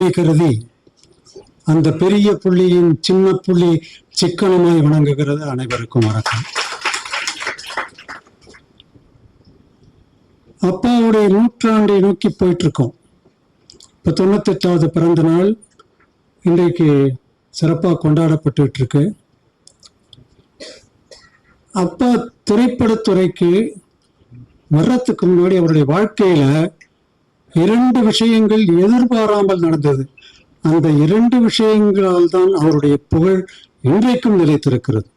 கருதி அந்த பெரிய புள்ளியின் சின்ன புள்ளி சிக்கனமாய் வணங்குகிறது அனைவருக்கும் வணக்கம். அப்பாவுடைய நூற்றாண்டை நோக்கி போயிட்டு இருக்கோம் இப்போ தொண்ணூத்தெட்டாவது பிறந்த நாள். இன்றைக்கு சிறப்பாக கொண்டாடப்பட்டுட்டு இருக்கு அப்பா திரைப்படத்துறைக்கு வர்றதுக்கு முன்னாடி அவருடைய வாழ்க்கையில இரண்டு விஷயங்கள் எதிர்பாராமல் நடந்தது. அந்த இரண்டு விஷயங்களால் தான் அவருடைய புகழ் இன்றைக்கும் நிலைத்திருக்கிறது.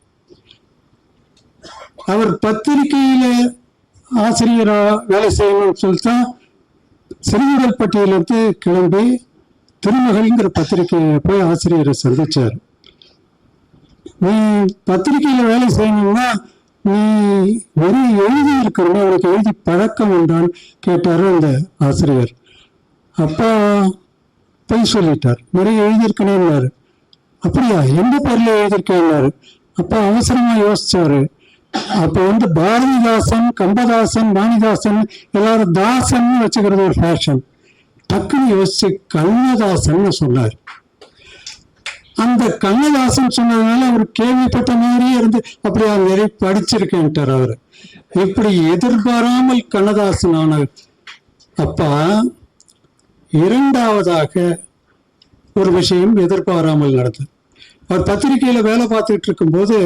அவர் பத்திரிகையில ஆசிரியரா வேலை செய்யணும்னு சொல்லிட்டு சிறுமுகல்பட்டியிலிருந்து கிளம்பி திருமகள்ங்கிற பத்திரிகையை போய் ஆசிரியரை சந்திச்சார். நீ பத்திரிகையில வேலை செய்யணும்னா நீ ஒரு எழுதி இருக்கிறோம் உனக்கு எழுதி பழக்கம் உண்டான்னு கேட்டார் அந்த ஆசிரியர். அப்பா பொய் சொல்லிட்டார். நிறைய எழுதியிருக்கணும்னாரு அப்படியா? எந்த பேரில் எழுதியிருக்கேன்னாரு அப்பா அவசரமாக யோசிச்சாரு. அப்போ வந்து பாரதிதாசன் கம்பதாசன் வாணிதாசன் எல்லாரும் தாசன் வச்சுக்கிறது ஒரு ஃபேஷன் டக்குன்னு யோசிச்சு கண்ணதாசன் சொன்னார். அந்த கண்ணதாசன் சொன்னதுனால அவர் கேள்விப்பட்ட மாதிரியே இருந்து அப்படி அவர் நிறைய படிச்சிருக்கேன்ட்டார் அவர். இப்படி எதிர்பாராமல் கண்ணதாசன் ஆனார். அப்பா இரண்டாவதாக ஒரு விஷயம் எதிர்பாராமல் நடந்தது. அவர் பத்திரிகையில வேலை பார்த்துட்டு இருக்கும்போது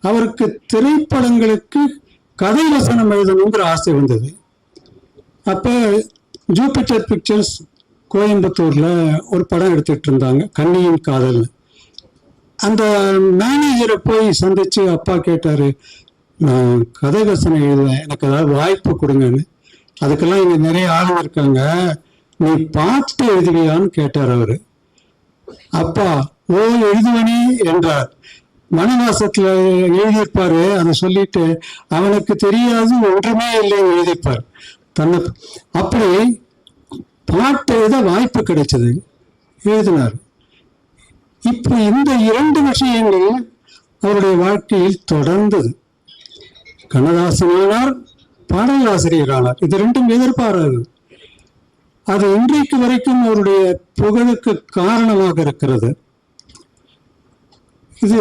அவருக்கு திரைப்படங்களுக்கு கதை வசனம் எழுதணுங்கிற ஆசை வந்தது. அப்ப ஜூபிட்டர் பிக்சர்ஸ் கோயம்புத்தூர்ல ஒரு படம் எடுத்துட்டு இருந்தாங்க கண்ணியின் காதல் அந்த மேனேஜரை போய் சந்திச்சு அப்பா கேட்டாரு நான் கதை வசனம் எழுதுவேன் எனக்கு ஏதாவது வாய்ப்பு கொடுங்கன்னு. அதுக்கெல்லாம் இங்க நிறைய ஆளுங்க இருக்காங்க. நீ பார்த்துட்டு எழுதுவியான்னு கேட்டார் அவரு. அப்பா ஓ எழுதுவனே என்றார். மனவாசத்துல எழுதியிருப்பாரு அதை சொல்லிட்டு அவனுக்கு தெரியாது ஒன்றுமே இல்லைன்னு எழுதிப்பார் தன்னை அப்படி பாட்டு எழுத வாய்ப்பு கிடைச்சது எழுதினார். இப்போ இந்த இரண்டு விஷயங்கள் அவருடைய வாழ்க்கையில் தொடர்ந்தது. கண்ணதாசனானார் பாடலாசிரியரானார் இது ரெண்டும் எதிர்பாராது. அது இன்றைக்கு வரைக்கும் அவருடைய புகழுக்கு காரணமாக இருக்கிறது. இது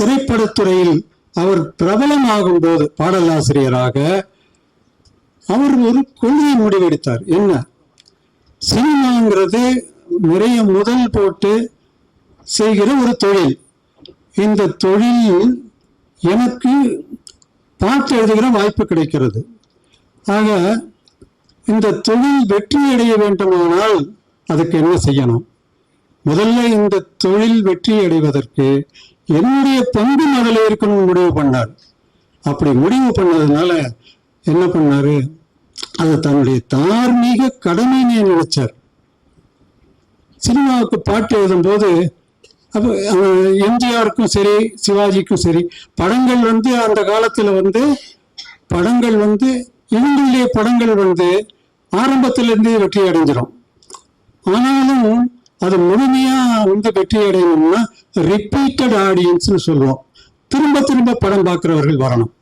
திரைப்படத்துறையில் அவர் பிரபலமாகும் போது பாடலாசிரியராக அவர் ஒரு கொள்கையை முடிவெடுத்தார் என்ன? சினிமாங்கிறது நிறைய முதல் போட்டு செய்கிற ஒரு தொழில். இந்த தொழிலில் எனக்கு பார்த்து எழுதுகிற வாய்ப்பு கிடைக்கிறது. ஆக இந்த தொழில் வெற்றி அடைய வேண்டுமானால் அதுக்கு என்ன செய்யணும்? முதல்ல இந்த தொழில் வெற்றி அடைவதற்கு என்னுடைய பங்கு அதில் இருக்கணும்னு முடிவு பண்ணார். அப்படி முடிவு பண்ணதுனால என்ன பண்ணாரு? அதை தன்னுடைய தார்மீக கடமைன்னு நினைச்சார். சினிமாவுக்கு பாட்டு எழுதும்போது அப்போ எம்ஜிஆருக்கும் சரி சிவாஜிக்கும் சரி படங்கள் வந்து அந்த காலத்தில் வந்து படங்கள் வந்து இவங்களுடைய படங்கள் வந்து ஆரம்பத்திலிருந்தே வெற்றி அடைஞ்சிடும். ஆனாலும் அது முழுமையாக வந்து வெற்றி அடையணும்னா ரிப்பீட்டட் ஆடியன்ஸ்னு சொல்லுவோம். திரும்ப திரும்ப படம் பார்க்குறவர்கள் வரணும்.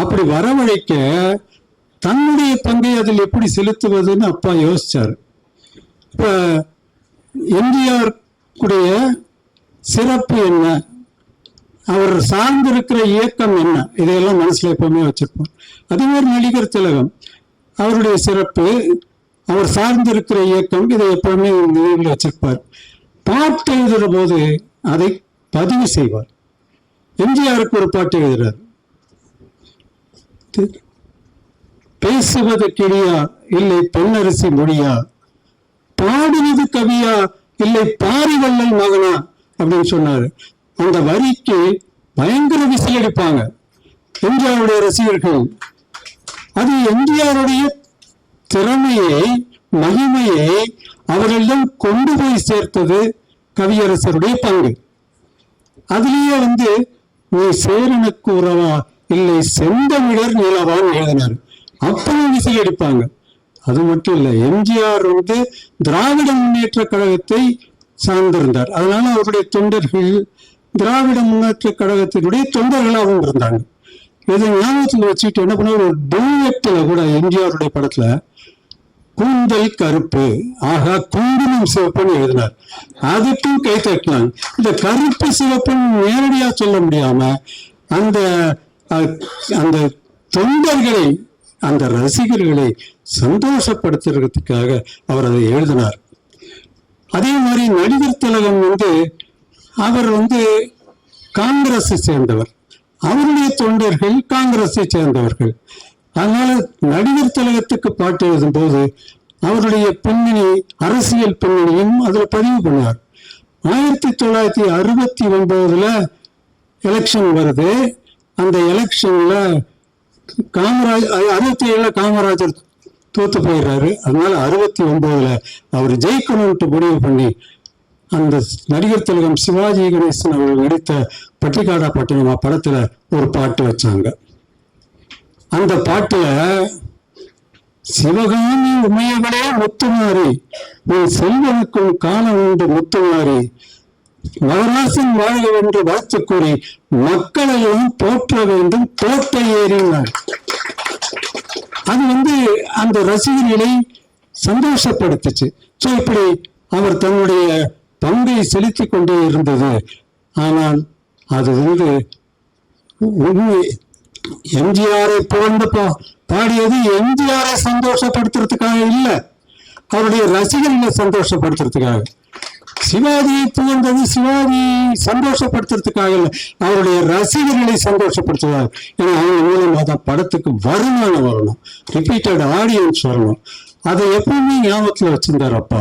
அப்படி வரவழைக்க தன்னுடைய பங்கை அதில் எப்படி செலுத்துவதுன்னு அப்பா யோசிச்சார். இப்ப எம்ஜிஆர் உடைய சிறப்பு என்ன? அவர் சார்ந்திருக்கிற இயக்கம் என்ன? இதையெல்லாம் மனசுல எப்பவுமே வச்சிருப்போம். அதே மாதிரி நடிகர் திலகம். அவருடைய சிறப்பு அவர் சார்ந்திருக்கிற இயக்கம் இதை எப்பவுமே நினைவில் வச்சிருப்பார். பாட்டு எழுதுற போது அதை பதிவு செய்வார். எம்ஜிஆருக்கு ஒரு பாட்டு எழுதுறாரு. வைத்து பேசுவது கிளியா இல்லை பொன்னரசி மொழியா? பாடுவது கவியா இல்லை பாரிவள்ளல் மகனா? அப்படின்னு சொன்னாரு. அந்த வரிக்கு பயங்கர விசில் அடிப்பாங்க. எம்ஜிஆருடைய ரசிகர்கள். அது எம்ஜிஆருடைய திறமையை மகிமையை அவர்களிடம் கொண்டு போய் சேர்த்தது கவியரசருடைய பங்கு. அதுலேயே வந்து நீ சேரனுக்கு உறவா? இல்லை செந்தமிழர் நிலவான் எழுதினார். அப்பவும் விசை அடிப்பாங்க. அது மட்டும் இல்லை எம்ஜிஆர் வந்து திராவிட முன்னேற்ற கழகத்தை சார்ந்திருந்தார். அதனால அவருடைய தொண்டர்கள் திராவிட முன்னேற்ற கழகத்தினுடைய தொண்டர்களாகவும் இருந்தாங்க. இதை ஞாபகத்தில் வச்சுட்டு என்ன பண்ண ஒரு டூயட்டில் கூட எம்ஜிஆருடைய படத்துல கூந்தல் கருப்பு ஆகா குங்குமம் சிவப்புன்னு எழுதினார். அதுக்கும் கை தட்டினாங்க. இந்த கருப்பு சிவப்புன்னு நேரடியாக சொல்ல முடியாம அந்த அந்த தொண்டர்களை அந்த ரசிகர்களை சந்தோஷப்படுத்துறதுக்காக அவர் அதை எழுதினார். அதே மாதிரி நடிகர் திலகம் வந்து அவர் வந்து காங்கிரஸை சேர்ந்தவர். அவருடைய தொண்டர்கள் காங்கிரஸை சேர்ந்தவர்கள். அதனால நடிகர் திலகத்துக்கு பாட்டு எழுதும்போது அவருடைய பின்னணி அரசியல் பின்னணியும் அதில் பதிவு பண்ணார் ஆயிரத்தி தொள்ளாயிரத்தி அறுபத்தி ஒன்பதுல எலெக்ஷன் வருது. அந்த எலெக்ஷன்ல காமராஜ் அறுபத்தி ஏழுல காமராஜர் தோத்து போயிடுறாரு. அதனால அறுபத்தி ஒன்பதுல அவர் ஜெயிக்கணும்ட்டு முடிவு பண்ணி அந்த நடிகர் திலகம் சிவாஜி கணேசன் அவர்கள் நடித்த பட்டிக்காடா பட்டினமா படத்துல ஒரு பாட்டு வச்சாங்க. அந்த பாட்டுல சிவகாமி உமையவளே முத்துமாரி உன் செல்வனுக்கும் காலம் உண்டு முத்துமாரி நவராசன் வாழ்க என்று வாழ்த்து கூறி மக்களையும் போற்ற வேண்டும் தோட்ட ஏறினார். அது வந்து அந்த ரசிகர்களை சந்தோஷப்படுத்துச்சு. ஸோ இப்படி அவர் தன்னுடைய பங்கை செலுத்தி கொண்டே இருந்தது. ஆனால் அது வந்து உண்மை. எம்ஜிஆரை புகழ்ந்து பாடியது எம்ஜிஆரை சந்தோஷப்படுத்துறதுக்காக இல்லை அவருடைய ரசிகர்களை சந்தோஷப்படுத்துறதுக்காக. சிவாஜியை புகழ்ந்தது சிவாஜி சந்தோஷப்படுத்துறதுக்காக இல்லை அவருடைய ரசிகர்களை சந்தோஷப்படுத்துவார். ஏன்னா அவங்க மூலமாக தான் படத்துக்கு வருமானம் வரணும். ரிப்பீட்டட் ஆடியன்ஸ் வரணும். அதை எப்பவுமே ஞாபகத்தில் வச்சிருந்தார் அப்பா.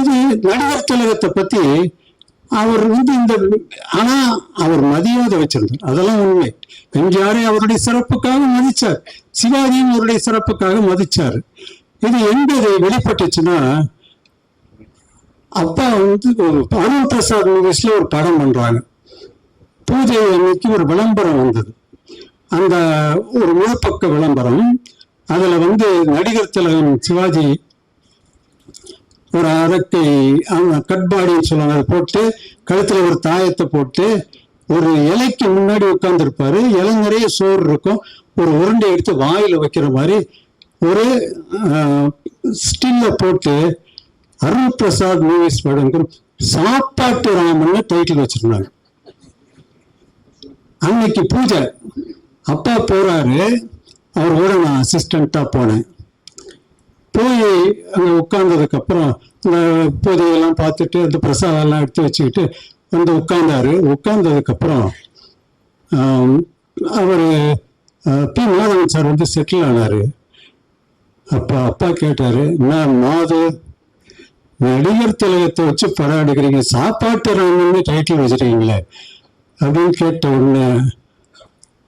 இது நடிகர் திலகத்தை பற்றி அவர் வந்து இந்த ஆனால் அவர் மதியாத வச்சிருந்தார். அதெல்லாம் உண்மை. எம்ஜிஆரை அவருடைய சிறப்புக்காக மதிச்சார். சிவாஜியும் அவருடைய சிறப்புக்காக மதிச்சார். இது எங்க வெளிப்பட்டுச்சுன்னா அப்பா வந்து ஒரு பிரசாத் மூவிஸ்ல ஒரு படம் பண்றாங்க. பூஜை அன்னைக்கு ஒரு விளம்பரம் வந்தது. அந்த ஒரு முழுப்பக்க விளம்பரம் அதுல வந்து நடிகர் திலகம் சிவாஜி ஒரு அரக்கை கட்பாடின்னு சொல்லுவாங்க அதை போட்டு கழுத்துல ஒரு தாயத்தை போட்டு ஒரு இலைக்கு முன்னாடி உட்கார்ந்துருப்பாரு. இலை நிறைய சோறு இருக்கும். ஒரு உருண்டை எடுத்து வாயில வைக்கிற மாதிரி ஒரு ஸ்டில்ல போட்டு அருண் பிரசாத் மூவிஸ் வழங்கும் சாப்பாட்டு ராமன்னு டைட்டில் வச்சிருந்தாங்க. அன்னைக்கு பூஜை. அப்பா போறாரு. அவர் கூட நான் அசிஸ்டண்டா போனேன். போய் அங்கே உட்கார்ந்ததுக்கு அப்புறம் இந்த பூஜையெல்லாம் பார்த்துட்டு அந்த பிரசாதம் எல்லாம் எடுத்து வச்சுக்கிட்டு வந்து உட்கார்ந்தாரு. உட்கார்ந்ததுக்கு அப்புறம் அவர் பி. மாதவன் சார் வந்து செட்டில் ஆனாரு. அப்போ அப்பா கேட்டாரு நான் மாது நடிகர் திலகத்தை வச்சு படம் எடுக்கிறீங்க சாப்பாட்டு ராமன்னு டைட்டில் வச்சுருக்கீங்களே அப்படின்னு கேட்ட உடனே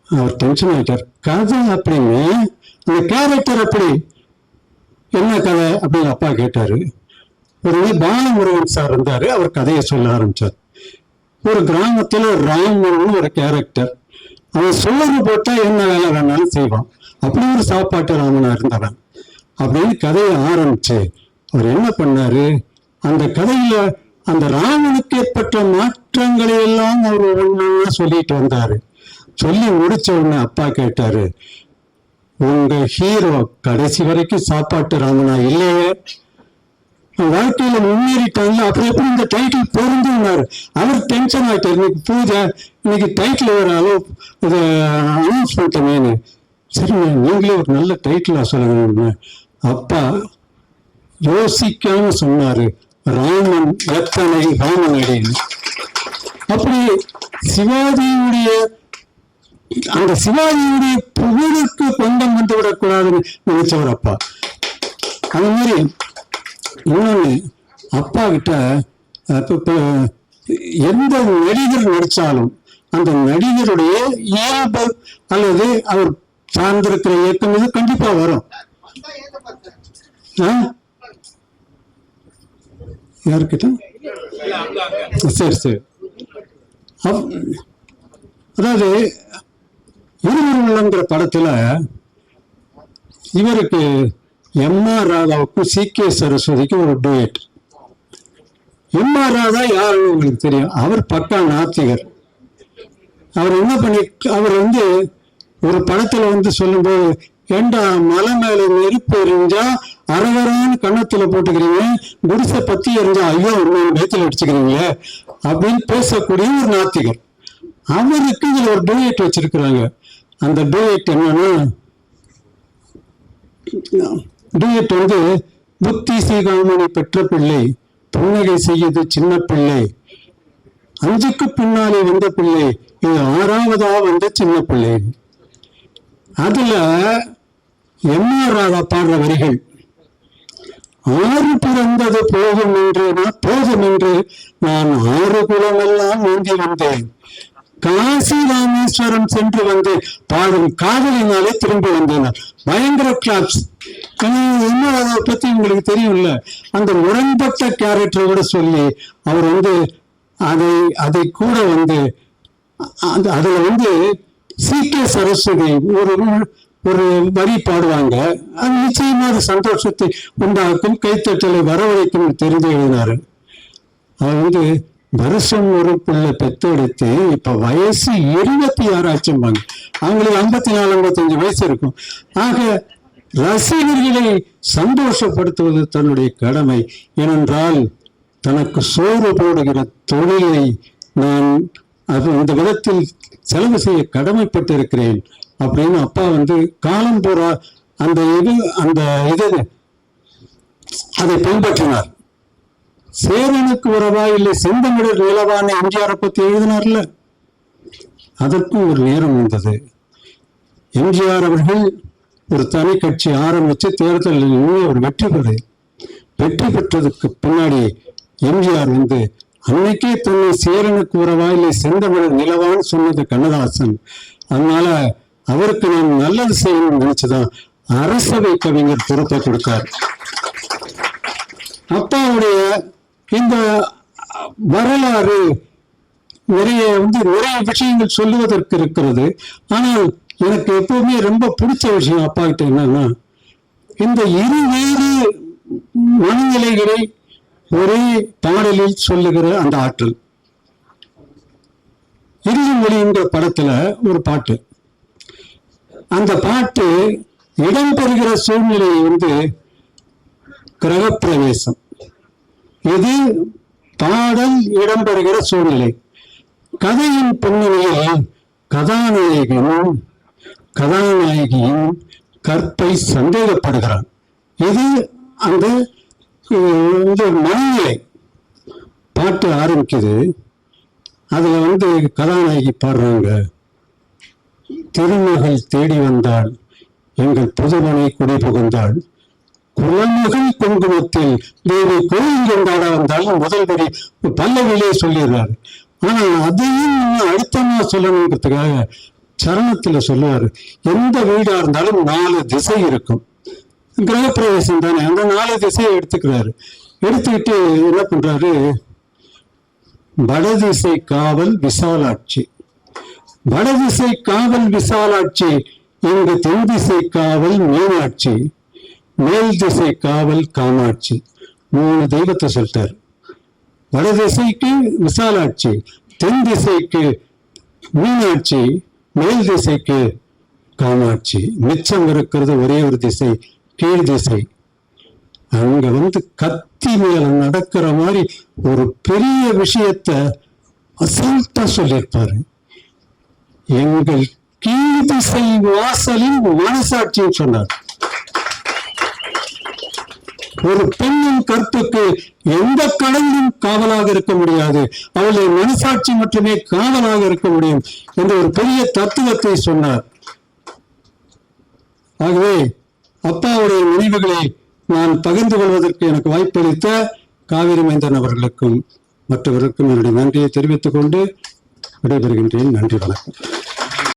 அவர் டென்ஷன் ஆகிட்டார் கதை அப்படின்னு அந்த கேரக்டர் அப்படி என்ன கதை அப்படின்னு அப்பா கேட்டாரு. ஒரு பாலமுருகன் சார் இருந்தார் அவர் கதையை சொல்ல ஆரம்பிச்சார். ஒரு கிராமத்துல ராமன் ஒரு கேரக்டர் அவன் சோறு போட்டால் என்ன வேலை வேணாலும் செய்வான். அப்படி ஒரு சாப்பாட்டு ராமனாக இருந்தவன். அப்படின்னு கதையை ஆரம்பிச்சு அவர் என்ன பண்ணாரு? அந்த கதையில அந்த ராமனுக்கு ஏற்பட்ட மாற்றங்களை எல்லாம் அவர் ஒவ்வொன்றா சொல்லிட்டு வந்தாரு. சொல்லி முடிச்ச உடனே அப்பா கேட்டாரு உங்க ஹீரோ கடைசி வரைக்கும் சாப்பாட்டு ராமனா இல்லையே? வாழ்க்கையில முன்னேறிட்டாங்க அப்புறம் எப்படி இந்த டைட்டில் பொருந்துனாரு அவர் டென்ஷன் ஆயிட்டார். இன்னைக்கு பூஜை இன்னைக்கு டைட்டில் வர அளவு இதை அனௌன்ஸ் பண்ணிட்டேன் சரி நீங்களே ஒரு நல்ல டைட்டிலா சொல்லுங்க அப்பா. யோசிக்காம சொன்னாரு. ராமன் எத்தனை ராமன் அப்படி சிவாஜியுடைய அந்த சிவாஜியுடைய புகழுக்கு பந்தம் வந்து விடக்கூடாதுன்னு நினைச்சவர் அப்பா. அது மாதிரி இன்னொன்று அப்பா கிட்ட எந்த நடிகர் நடிச்சாலும் அந்த நடிகருடைய இயல்பு அல்லது அவர் சார்ந்திருக்கிற இயக்கம் இது கண்டிப்பா வரும். ஆ? யாருக்கிட்ட சரி சரி. அதாவது இருவர் உள்ளங்கிற படத்துல இவருக்கு எம் ஆர் ராதாவுக்கும் சி கே சரஸ்வதிக்கும் ஒரு டூயட் எம் ஆர் ராதா யாருன்னு உங்களுக்கு தெரியும்? அவர் பக்கா நாத்திகர். அவர் என்ன பண்ணி அவர் வந்து ஒரு படத்துல வந்து சொல்லும்போது ஏண்டா மலை மேல நெருப்பு எரிஞ்சா அரவரான்னு கண்ணத்துல போட்டுக்கிறீங்க குடிசை பத்தி எறிஞ்சா ஐயோ இன்னொரு பேத்துல அடிச்சுக்கிறீங்களே அப்படின்னு பேசக்கூடிய ஒரு நாத்திகர். அவருக்கு இதுல ஒரு டூயட் வச்சிருக்கிறாங்க. அந்த டூயட் என்னன்னா டூயட் வந்து புத்தி சீகாமணி பெற்ற பிள்ளை புன்னகை செய்யுது சின்ன பிள்ளை அஞ்சுக்கு பின்னாலே வந்த பிள்ளை இது ஆறாவதா வந்த சின்ன பிள்ளை. அதுல எம்ஆர் ராதா பாடுற வரிகள் ஆறு பிறந்தது போதும் என்று நான் போதும் என்று நான் ஆறு குலமெல்லாம் ஓங்கி வந்தேன். காசி ராமேஸ்வரம் சென்று வந்து பாடும் காதலினாலே திரும்பி வந்தேன் பயங்கர கிளாப்ஸ் என்ன அதை பத்தி உங்களுக்கு தெரியும்ல? அந்த முரண்பட்ட கேரக்டரோட சொல்லி அவர் வந்து அதை அதை கூட வந்து அந்த அதுல வந்து சி கே சரஸ்வதி ஒரு ஒரு வரி பாடுவாங்க. அது நிச்சயமாக சந்தோஷத்தை உண்டாக்கும் கைத்தட்டலை வரவழைக்கும் தெரிந்து எழுதினாரு. அது வந்து வருஷம் ஒரு பிள்ளை பெத்தெடுத்து இப்ப வயசு இருபத்தி ஆறு ஆச்சும்பாங்க அவங்களுக்கு ஐம்பத்தி நாலு ஐம்பத்தஞ்சு வயசு இருக்கும். ஆக ரசிகர்களை சந்தோஷப்படுத்துவது தன்னுடைய கடமை. ஏனென்றால் தனக்கு சோறு போடுகிற தொழிலை நான் அது இந்த விதத்தில் செலவு செய்ய கடமைப்பட்டிருக்கிறேன். அப்படின்னு அப்பா வந்து காலம் பூரா அந்த இது அந்த இது அதை பின்பற்றினார். சேரனுக்கு உறவா இல்லை செந்தமிழர் நிலவான எம்ஜிஆரை பத்தி எழுதினார்ல? அதற்கும் ஒரு நேரம் வந்தது எம்ஜிஆர் அவர்கள் ஒரு தனி கட்சி ஆரம்பிச்சு தேர்தலில் நின்று அவர் வெற்றி பெறு வெற்றி பெற்றதுக்கு பின்னாடி எம்ஜிஆர் வந்து அன்னைக்கே தன்னை சேரனுக்கு உறவா இல்லை செந்தமிழர் நிலவான்னு சொன்னது கண்ணதாசன். அதனால அவருக்கு நான் நல்லது செய்யணும்னு நினைச்சுதான் அரசவை கவிஞர் பொறுப்பை கொடுத்தார். அப்பாவுடைய இந்த வரலாறு நிறைய வந்து நிறைய விஷயங்கள் சொல்லுவதற்கு இருக்கிறது. ஆனால் எனக்கு எப்பவுமே ரொம்ப பிடிச்ச விஷயம் அப்பா கிட்ட என்னன்னா இந்த இருவேறு மனநிலைகளை ஒரே பாடலில் சொல்லுகிற அந்த ஆற்றல். இறுதி என்ற படத்துல ஒரு பாட்டு அந்த பாட்டு இடம்பெறுகிற சூழ்நிலை வந்து கிரகப்பிரவேசம். இது பாடல் இடம்பெறுகிற சூழ்நிலை. கதையின் பின்னணியில் கதாநாயகனும் கதாநாயகியின் கற்பை சந்தேகப்படுகிறான். இது அந்த அஹ், மனநிலை. பாட்டு ஆரம்பிக்குது. அதில் வந்து கதாநாயகி பாடுறாங்க. திருமகள் தேடி வந்தாள். எங்கள் புதுமனை குடி புகுந்தாள் குலமகள் குங்குமத்தில் தேவி கோயில் கொண்டாட முதல் வரி பல்லவிலே சொல்லிடுறாரு. ஆனா அதையும் இன்னும் அழுத்தமா சொல்லணுங்கிறதுக்காக சரணத்துல சொல்லுவாரு. எந்த வீடா இருந்தாலும் நாலு திசை இருக்கும். கிரகப்பிரவேசம் தானே அந்த நாலு திசையை எடுத்துக்கிறாரு. எடுத்துக்கிட்டு என்ன பண்றாரு? வடதிசை காவல் விசாலாட்சி. வடதிசை காவல் விசாலாட்சி இங்கு தென் திசை காவல் மீனாட்சி மேல் திசை காவல் காமாட்சி. மூணு தெய்வத்தை சொல்லிட்டார். வடதிசைக்கு விசாலாட்சி தென் திசைக்கு மீனாட்சி மேல் திசைக்கு காமாட்சி. மிச்சம் இருக்கிறது ஒரே ஒரு திசை கீழ் திசை அங்க வந்து கத்தி மேல நடக்கிற மாதிரி ஒரு பெரிய விஷயத்த அசால்ட்டா சொல்லியிருப்பாரு. எங்கள் கீழ் வாசலின் மனசாட்சின்னு சொன்னார். ஒரு பெண்ணின் கற்புக்கு எந்த கடவுளும் காவலாக இருக்க முடியாது. அவளுடைய மனசாட்சி மட்டுமே காவலாக இருக்க முடியும் என்ற ஒரு பெரிய தத்துவத்தை சொன்னார். ஆகவே அப்பாவுடைய நினைவுகளை நான் பகிர்ந்து கொள்வதற்கு எனக்கு வாய்ப்பளித்த காவிரி மைந்தன் அவர்களுக்கும் மற்றவருக்கும் என்னுடைய நன்றியை தெரிவித்துக் கொண்டு விடைபெறுகின்றேன். நன்றி வணக்கம்.